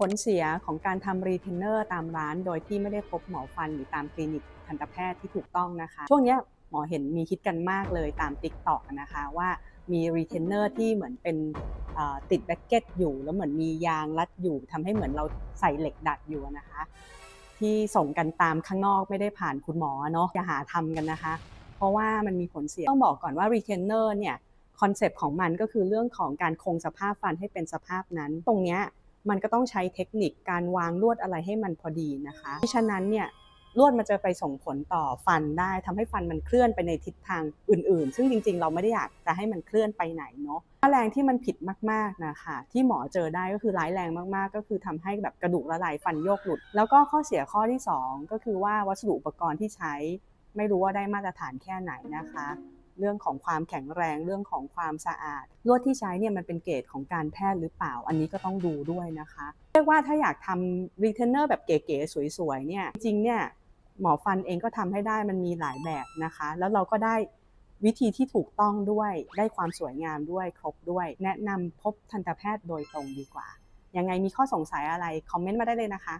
ผลเสียของการทำรีเทนเนอร์ตามร้าน โดยที่ไม่ได้พบหมอฟันหรือตามคลินิกทันตแพทย์ที่ถูกต้องนะคะ ช่วงนี้หมอเห็นมีคิดกันมากเลยตาม t ิ k t o k นะคะว่ามีรีเทนเนอร์ที่เหมือนเป็นติดแบ็กเก็ตอยู่ แล้วเหมือนมียางรัดอยู่ทำให้เหมือนเราใส่เหล็กดัดอยู่นะคะ ที่ส่งกันตามข้างนอกไม่ได้ผ่านคุณหมอเนาะอย่าหาทำกันนะคะ เพราะว่ามันมีผลเสียต้องบอกก่อนว่า retainer เนี่ยคอนเซปต์ของมันก็คือเรื่องของการคงสภาพฟันให้เป็นสภาพนั้น ตรงเนี้ย มันก็ต้องใช้เทคนิคการวางลวดอะไรให้มันพอดีนะคะฉะนั้นเนี่ยลวดมันจะไปส่งผลต่อฟันได้ทำให้ฟันมันเคลื่อนไปในทิศทางอื่น ๆ ซึ่งจริง ๆ เราไม่ได้อยากจะให้มันเคลื่อนไปไหนเนาะถ้าแรงที่มันผิดมากๆนะคะที่หมอเจอได้ก็คือร้ายแรงมากๆ ก็คือทำให้แบบกระดูกละลายฟันโยกหลุด แล้วก็ข้อเสียข้อที่สองก็คือว่าวัสดุอุปกรณ์ที่ใช้ ไม่รู้ว่าได้มาตรฐานแค่ไหนนะคะ เรื่องของความแข็งแรงเรื่องของความสะอาด ลวดที่ใช้เนี่ยมันเป็นเกรดของการแพทย์หรือเปล่า อันนี้ก็ต้องดูด้วยนะคะ เรียกว่าถ้าอยากทำรีเทนเนอร์แบบเก๋ๆสวยๆเนี่ยจริงเนี่ยหมอฟันเองก็ทำให้ได้มันมีหลายแบบนะคะ แล้วเราก็ได้วิธีที่ถูกต้องด้วยได้ความสวยงามด้วยครบด้วย แนะนำพบทันตแพทย์โดยตรงดีกว่า ยังไงมีข้อสงสัยอะไร คอมเมนต์มาได้เลยนะคะ